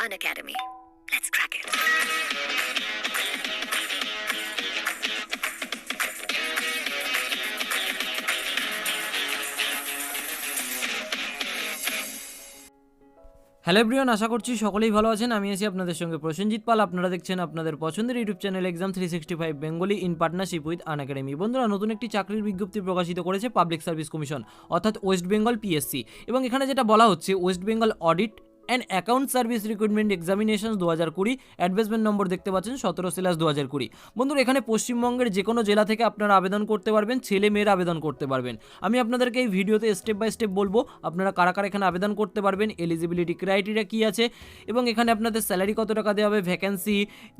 Unacademy. Let's crack it. Hello everyone আশা করছি সকলেই ভালো আছেন আমি আছি আপনাদের সঙ্গে প্রসেনজিৎ পাল আপনারা দেখছেন আপনাদের পছন্দের YouTube channel exam three sixty five Bengali in partnership with Unacademy বন্ধুরা, নতুন একটি চাকরির বিজ্ঞপ্তি প্রকাশিত করেছে পাবলিক সার্ভিস কমিশন অর্থাৎ ওয়েস্ট বেঙ্গল পিএসসি এবং এখানে যেটা বলা হচ্ছে West Bengal audit and account service recruitment examination দু হাজার কুড়ি, অ্যাডভার্সমেন্ট নম্বর দেখতে পাচ্ছেন সতেরো সিলাস দু হাজার কুড়ি। বন্ধুরা, এখানে পশ্চিমবঙ্গের যে কোনো জেলা থেকে আপনারা আবেদন করতে পারবেন, ছেলে মেয়েরা আবেদন করতে পারবেন। আমি আপনাদেরকে এই ভিডিওতে স্টেপ বাই স্টেপ বলব, আপনারা কারা কারা এখানে আবেদন করতে পারবেন এলিজিবিলিটি ক্রাইটেরিয়া কী আছে, এবং এখানে আপনাদের স্যালারি কত টাকা দেওয়া হবে ভ্যাকেন্সি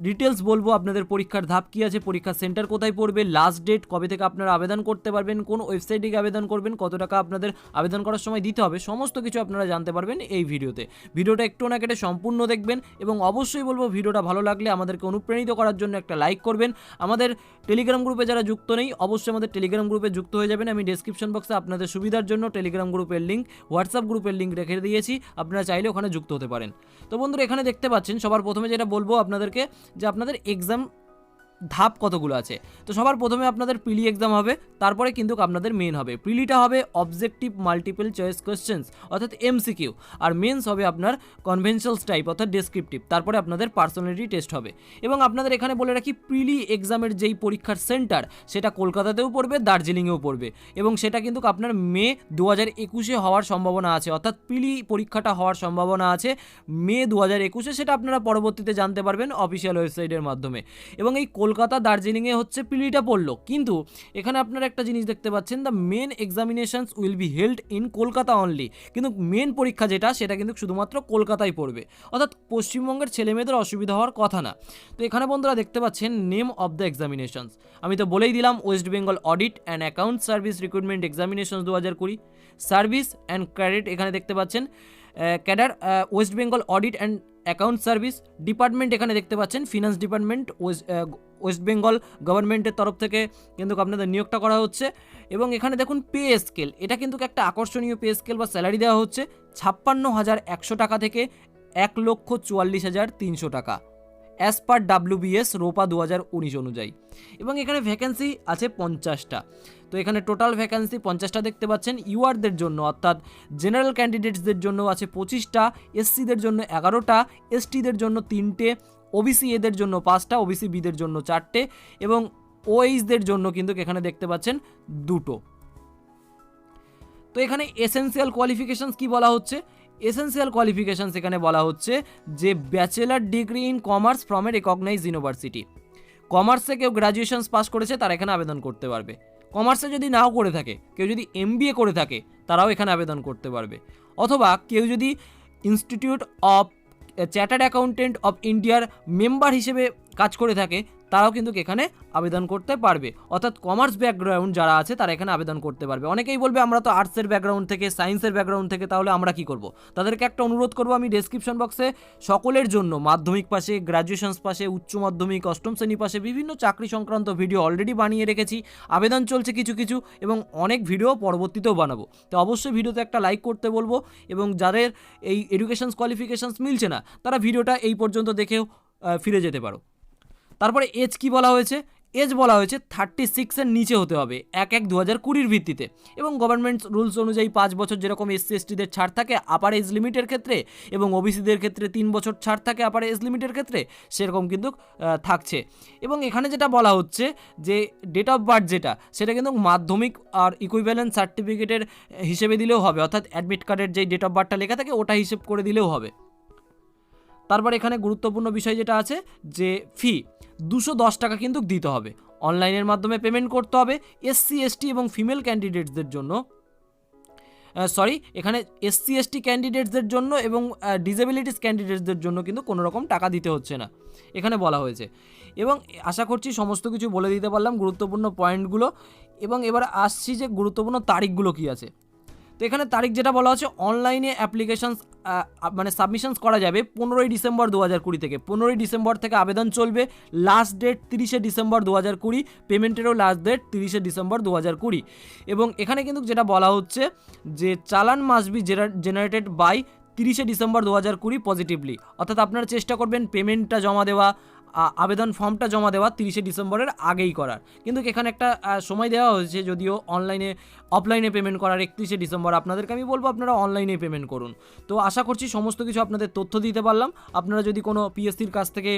ডিটেলস বলব, আপনাদের পরীক্ষার ধাপ কী আছে, পরীক্ষার সেন্টার কোথায় পড়বে লাস্ট ডেট কবে থেকে আপনারা আবেদন করতে পারবেন, কোন ওয়েবসাইটে আবেদন করবেন, কত টাকা আপনাদের আবেদন করার সময় দিতে হবে, সমস্ত কিছু আপনারা জানতে পারবেন এই ভিডিওতে। ভিডিওটা একটু না কেটে সম্পূর্ণ দেখবেন এবং অবশ্যই বলব ভিডিওটা ভালো লাগলে আমাদেরকে অনুপ্রাণিত করার জন্য একটা লাইক করবেন। আমাদের টেলিগ্রাম গ্রুপে যারা যুক্ত নেই, অবশ্যই আমাদের টেলিগ্রাম গ্রুপে যুক্ত হয়ে যাবেন। আমি ডিসক্রিপশন বক্সে আপনাদের সুবিধার জন্য টেলিগ্রাম গ্রুপের লিঙ্ক হোয়াটসঅ্যাপ গ্রুপের লিঙ্ক রেখে দিয়েছি। আপনারা চাইলে ওখানে যুক্ত হতে পারেন। তো বন্ধুরা, এখানে দেখতে পাচ্ছেন, সবার প্রথমে যেটা বলব আপনাদেরকে, যে আপনাদের এক্সাম ধাপ কতগুলো আছে? তো সবার প্রথমে আপনাদের প্রিলি এক্সাম হবে, তারপরে কিন্তু আপনাদের মেন হবে। প্রিলিটা হবে অবজেক্টিভ মাল্টিপল চয়েস কোয়েশ্চেন্স অর্থাৎ এমসিকিউ আর মেন্স হবে আপনার কনভেনশনালস টাইপ অর্থাৎ ডেসক্রিপটিভ তারপরে আপনাদের পার্সোনালিটি টেস্ট হবে। এবং আপনাদের এখানে বলে রাখি, প্রিলি এক্সামের যেই পরীক্ষার সেন্টার সেটা কলকাতাতেও পড়বে, দার্জিলিংয়েও পড়বে। এবং সেটা কিন্তু আপনার মে দু হাজার একুশে হওয়ার সম্ভাবনা আছে, অর্থাৎ প্রিলি পরীক্ষাটা হওয়ার সম্ভাবনা আছে মে দু হাজার একুশে, সেটা আপনারা পরবর্তীতে জানতে পারবেন অফিসিয়াল ওয়েবসাইটের মাধ্যমে। এবং এই কলকাতা দার্জিলিংয়ে হচ্ছে পিলিটা পড়ল। কিন্তু এখানে আপনারা একটা জিনিস দেখতে পাচ্ছেন the main examinations will be held in Kolkata only কিন্তু মেন পরীক্ষা যেটা, সেটা কিন্তু শুধুমাত্র কলকাতায় পড়বে। অর্থাৎ পশ্চিমবঙ্গের ছেলেমেয়েদের অসুবিধা হওয়ার কথা না। তো এখানে বন্ধুরা দেখতে পাচ্ছেন নেম অফ দ্য এক্সামিনেশনস আমি তো বলেই দিলাম West Bengal audit and account service recruitment examinations দু হাজার কুড়ি। সার্ভিস অ্যান্ড ক্রেডিট এখানে দেখতে পাচ্ছেন cadre West Bengal audit and account service department এখানে দেখতে পাচ্ছেন finance department West West Bengal গভর্নমেন্টের তরফ থেকে কিন্তু আপনাদের নিয়োগটা করা হচ্ছে। এবং এখানে দেখুন পে স্কেল, এটা কিন্তু একটা আকর্ষণীয় পে স্কেল বা স্যালারি দেওয়া হচ্ছে, ছাপ্পান্ন হাজার একশো টাকা থেকে এক লক্ষ চুয়াল্লিশ হাজার তিনশো টাকা। অ্যাজ পার ডাব্লিউবিএস রোপা দু হাজার উনিশ অনুযায়ী। এবং এখানে ভ্যাকেন্সি আছে পঞ্চাশটা। তো এখানে টোটাল ভ্যাকেন্সি পঞ্চাশটা দেখতে পাচ্ছেন। ইউআরদের জন্য, অর্থাৎ জেনারেল ক্যান্ডিডেটসদের জন্য আছে পঁচিশটা এসসিদের জন্য এগারোটা এসটিদের জন্য তিনটে ওবিসি এদের জন্য পাঁচটা ওবিসি বিদের জন্য চারটে এবং ওএইচদের জন্য কিন্তু এখানে দেখতে পাচ্ছেন দুটো। তো এখানে এসেন্সিয়াল কোয়ালিফিকেশনস কি বলা হচ্ছে? এসেন্সিয়াল কোয়ালিফিকেশনস এখানে বলা হচ্ছে যে bachelor degree in commerce from a recognise university কমার্সে কেউ গ্র্যাজুয়েশনস পাস করেছে, তারা এখানে আবেদন করতে পারবে। কমার্সে যদি নাও করে থাকে, কেউ যদি এম করে থাকে, তারাও এখানে আবেদন করতে পারবে। অথবা কেউ যদি institute of chartered accountant of ইন্ডিয়ার মেম্বার হিসেবে কাজ করে থাকে তারাও কিন্তু এখানে আবেদন করতে পারবে। অর্থাৎ কমার্স ব্যাকগ্রাউন্ড যারা আছে, তারা এখানে আবেদন করতে পারবে। অনেকেই বলবে, আমরা তো আর্টসের ব্যাকগ্রাউন্ড থেকে সায়েন্সের ব্যাকগ্রাউন্ড থেকে, তাহলে আমরা কি করব? তাদেরকে একটা অনুরোধ করব আমি ডেসক্রিপশন বক্সে সকলের জন্য, মাধ্যমিক পাশে গ্র্যাজুয়েশনস পাশে, উচ্চ মাধ্যমিক, অষ্টম শ্রেণি পাশে বিভিন্ন চাকরি সংক্রান্ত ভিডিও অলরেডি বানিয়ে রেখেছি। আবেদন চলছে কিছু কিছু এবং অনেক ভিডিও পরবর্তীতেও বানাবো। তো অবশ্যই ভিডিওতে একটা লাইক করতে বলব এবং যাদের এই এডুকেশনস কোয়ালিফিকেশনস মিলছে না, তারা ভিডিওটা এই পর্যন্ত দেখেও ফিরে যেতে পারো। তারপরে এজ কি বলা হয়েছে? এজ বলা হয়েছে থার্টি সিক্সের নিচে হতে হবে, এক এক দু হাজার কুড়ির ভিত্তিতে। এবং গভর্নমেন্ট রুলস অনুযায়ী পাঁচ বছর যেরকম এসসি এসটিদের ছাড় থাকে আপার এজ লিমিটের ক্ষেত্রে এবং ওবিসিদের ক্ষেত্রে তিন বছর ছাড় থাকে আপার এজ লিমিটের ক্ষেত্রে, সেরকম কিন্তু থাকছে। এবং এখানে যেটা বলা হচ্ছে যে ডেট অফ বার্থ যেটা, সেটা কিন্তু মাধ্যমিক আর ইকুইভ্যালেন্ট সার্টিফিকেটের হিসেবে দিলেও হবে, অর্থাৎ অ্যাডমিট কার্ডের যে ডেট অফ বার্থটা লেখা থাকে ওটা হিসেব করে দিলেও হবে। তারপর এখানে গুরুত্বপূর্ণ বিষয় যেটা আছে যে ফি দুশো দশ টাকা কিন্তু দিতে হবে। অনলাইনের মাধ্যমে পেমেন্ট করতে হবে এসসি এসটি এবং ফিমেল ক্যান্ডিডেটসদের জন্য। সরি এখানে এসসি এসটি ক্যান্ডিডেটসদের জন্য এবং ডিসেবিলিটিস ক্যান্ডিডেটসদের জন্য কিন্তু কোনো রকম টাকা দিতে হচ্ছে না। এখানে বলা হয়েছে। এবং আশা করছি সমস্ত কিছু বলে দিতে পারলাম গুরুত্বপূর্ণ পয়েন্টগুলো এবং এবার আসছি যে গুরুত্বপূর্ণ তারিখগুলো কী আছে। তো এখানে তারিখ যেটা বলা হচ্ছে অনলাইনে অ্যাপ্লিকেশনস মানে সাবমিশনস করা যাবে পনেরোই ডিসেম্বর দু হাজার কুড়ি থেকে। পনেরোই ডিসেম্বর থেকে আবেদন চলবে লাস্ট ডেট তিরিশে ডিসেম্বর দু হাজার কুড়ি পেমেন্টেরও লাস্ট ডেট তিরিশে ডিসেম্বর দু হাজার কুড়ি। এবং এখানে কিন্তু যেটা বলা হচ্ছে যে চালান মাস বি জেনারেটেড বাই তিরিশে ডিসেম্বর দু হাজার কুড়ি পজিটিভলি অর্থাৎ আপনারা চেষ্টা করবেন পেমেন্টটা জমা দেওয়া আবেদন ফর্মটা জমা দেওয়া তিরিশে ডিসেম্বরের আগেই করার। কিন্তু এখানে একটা সময় দেওয়া হয়েছে যদিও অনলাইনে, অফলাইনে পেমেন্ট করার একত্রিশে ডিসেম্বর। আপনাদেরকে আমি বলব আপনারা অনলাইনে পেমেন্ট করুন। তো আশা করছি সমস্ত কিছু আপনাদের তথ্য দিতে পারলাম। আপনারা যদি কোনো পিএসসির কাছ থেকে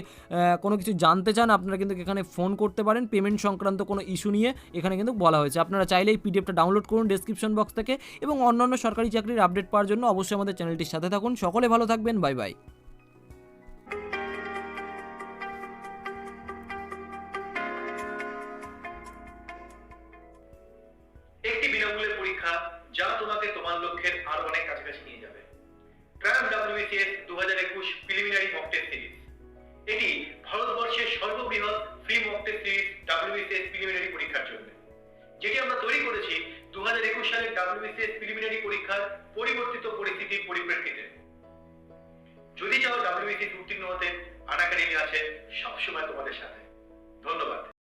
কোনো কিছু জানতে চান, আপনারা কিন্তু এখানে ফোন করতে পারেন। পেমেন্ট সংক্রান্ত কোনো ইস্যু নিয়ে এখানে কিন্তু বলা হয়েছে। আপনারা চাইলেই পিডিএফটা ডাউনলোড করুন ডেসক্রিপশন বক্স থেকে এবং অন্যান্য সরকারি চাকরির আপডেট পাওয়ার জন্য অবশ্যই আমাদের চ্যানেলটির সাথে থাকুন। সকলে ভালো থাকবেন। Bye bye. পরীক্ষা, যা তোমাকে তোমার লক্ষ্যের আরও অনেক কাছাকাছি নিয়ে যাবে। দু হাজার একুশ প্রিলিমিনারি সিরিজ এটি ভারতবর্ষের সর্ববৃহৎ ফ্রি সিরিজ প্রিলিমিনারি পরীক্ষার জন্য। যেটি আমরা তৈরি করেছি দু হাজার একুশ সালের ডাব্লিউবিসিএস প্রিলিমিনারি পরীক্ষার পরিবর্তিত পরিস্থিতির পরিপ্রেক্ষিতে। যদি চাও ডাব্লিউবিসিএস উত্তীর্ণ হতে, আন একাডেমি আছে সবসময় তোমাদের সাথে। ধন্যবাদ।